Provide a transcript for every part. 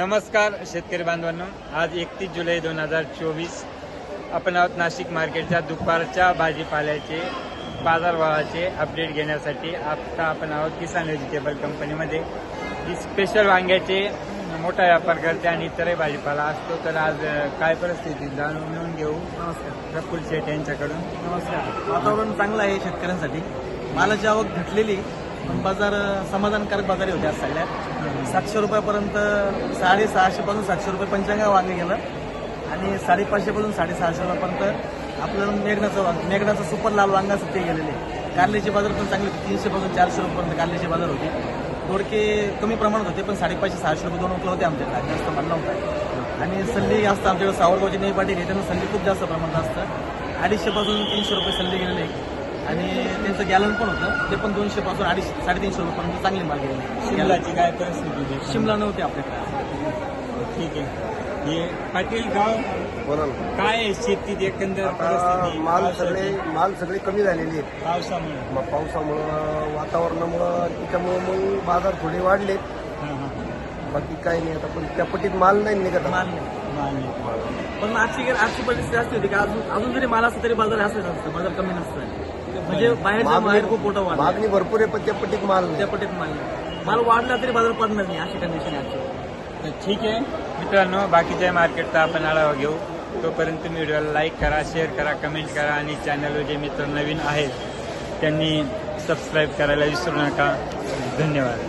नमस्कार शेतकरी बांधवांनो. आज एकतीस जुलै दोन हजार चोवीस. आपण आहोत नाशिक मार्केटच्या दुपारच्या भाजीपाल्याचे बाजारभावाचे अपडेट घेण्यासाठी. आता आपण आहोत किसान व्हेजिटेबल कंपनीमध्ये ही स्पेशल वांग्याचे मोठा व्यापार करते आणि इतरही भाजीपाला असतो. तर आज काय परिस्थिती जाणून घेऊ. नमस्कार. प्रफुल्ल शेठ यांच्याकडून. नमस्कार. वातावरण चांगलं आहे शेतकऱ्यांसाठी. मालाची आवक घटलेली पण बाजार समाधानकारक बाजारी होते आज सगळ्यात. सातशे रुपयापर्यंत साडेसहाशेपासून सातशे रुपये पंचांगा वांगे गेलं. आणि साडेपाचशेपासून साडेसहाशे रुपयापर्यंत आपल्याला मेघनाचं वांग मेघनाचं सुपर लाल वांगा असं ते गेलेले. कारल्याचे बाजार पण चांगले तीनशेपासून चारशे रुपयापर्यंत कारल्याचे बाजार होते. थोडके कमी प्रमाणात होते पण साडेपाचशे सहाशे रुपये दोन उपलब्ध होते आमच्याकडे जास्त माल होतं आणि सल्ली जास्त आमच्याकडे सावरगावची नेई पाटी घेताना सल्ली खूप जास्त प्रमाणात असतं. अडीचशेपासून तीनशे रुपये सल्ली गेलेले. आणि त्यांचं गॅलन पण होतं ते पण दोनशे पासून अडीचशे साडेतीनशे रुपयापर्यंत चांगले माल गेले शिमलाची काय परिस्थिती? शिमला नव्हते आपल्याकडे ठीक आहे हे पाटील गाव बोला ना. काय आहे शेतीत एकंदर आता परिस्थिती माल सगळे पावसाची? माल सगळे कमी झालेले आहेत पावसामुळे मग पावसामुळं वातावरणामुळं त्याच्यामुळं मग बाजार थोडे वाढले हां, हां. बाकी काही नाही आता पण त्या पट्टीत माल नाही निघत आता. माल नाही मान्य. पण आजची आजची परिस्थिती असते होती की अजून अजून जरी माल असतं तरी बाजार असत नसतं बाजार कमी नसतं म्हणजे बाहेरच्या बाहेर खूप मोठं वाढ मागणी भरपूर आहे पण त्या पट्टीत माल नाही त्या पटीत माल नाही. माल वाढला तरी बाजार पडणार नाही अशी कंडिशन आहे. तर ठीक आहे मित्रांनो बाकीच्या मार्केटचा आपण आढावा घेऊ तोपर्यंत तुम्ही व्हिडिओला लाईक करा शेअर करा कमेंट करा आणि चॅनलवर जे मित्र नवीन आहेत त्यांनी सबस्क्राईब करायला विसरू नका धन्यवाद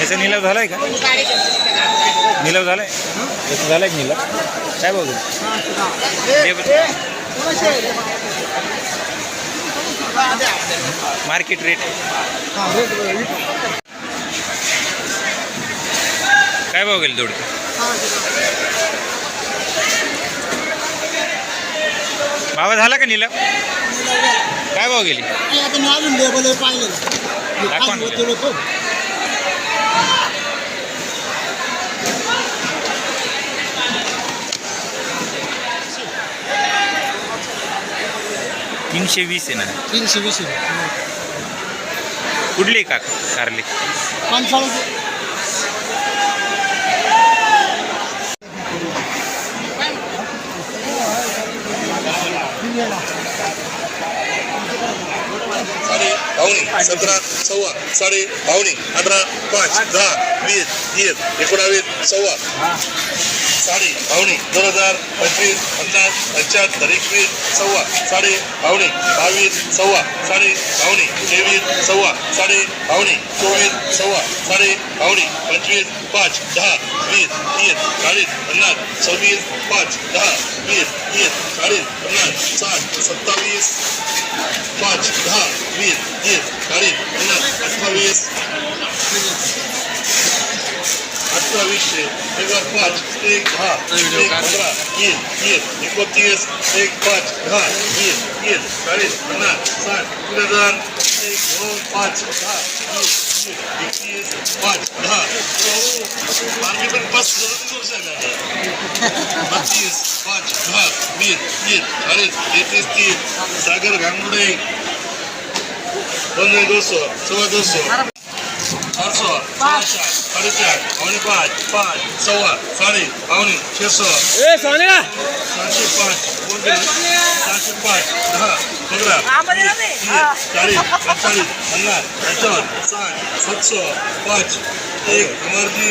याचा निलाव झालाय का? निलाव झालाय? याचा झालाय का निलाव काय बघू मार्केट रेट काय भाव गेले दोडके भावा झाला का निलाव काय भाव गेली? आता मी अजून लेबल पाहिजे दाखवा तीनशे वीस आहे ना. तीनशे वीस कुठली का कारली? पंचाळीस साडे पावणे सतरा सव्वा साडे पावणे अठरा पाच दहा वीस तीस एकोणावीस सव्वा. साडे पावणे दोन हजार पंचवीस पन्नास पंच्याहत्तर एकवीस सव्वा. साडे पावणे बावीस सव्वा. साडे पावणे तेवीस सव्वा. साडे पावणे चोवीस सव्वा. साडे पावणे पंचवीस पाच दहा वीस तीस चाळीस पन्नास सव्वीस पाच दहा वीस तीस चाळीस पन्नास साठ सत्तावीस पाच दहा. Вид, Дид, Карин, Ренат, остановись. Остановище, Эдгар Пач, Стейк, Гар, Стейк, Квадрат, Дид, Дид, Никотис, Стейк, Пач, Гар, Дид, Дид, Карин, Ренат, Сан, Кудадан, Стейк, Гон, Пач, Гар, Дид, Дид, Никотис, Пач, Гар. Арбитр пас Матис, Пач, Гар, Мид, Дид, Карин, Дид, Дид, Сагар, Гангудей, दहा वीस तीस चाळीस पन्नास साठ तीन हजार एक दोन पाच दहा वीस तीस एकतीस पाच दहा मार्केट पण पाच बत्तीस पाच दहा वीस तीस चाळीस तेहतीस तीस सागर गांगुडे पंद्रह दो सौ सवा दो सौ चार सौ साढ़े चार साढ़े चार पौने पाँच पाँच सवा साढ़े पौने छः सौ सातशे पाच सातशे पाच दहा पंधरा वीस, चाळीस पंचेचाळीस पन्नास पंचावन्न साठ सातशे पाच एक अमरजी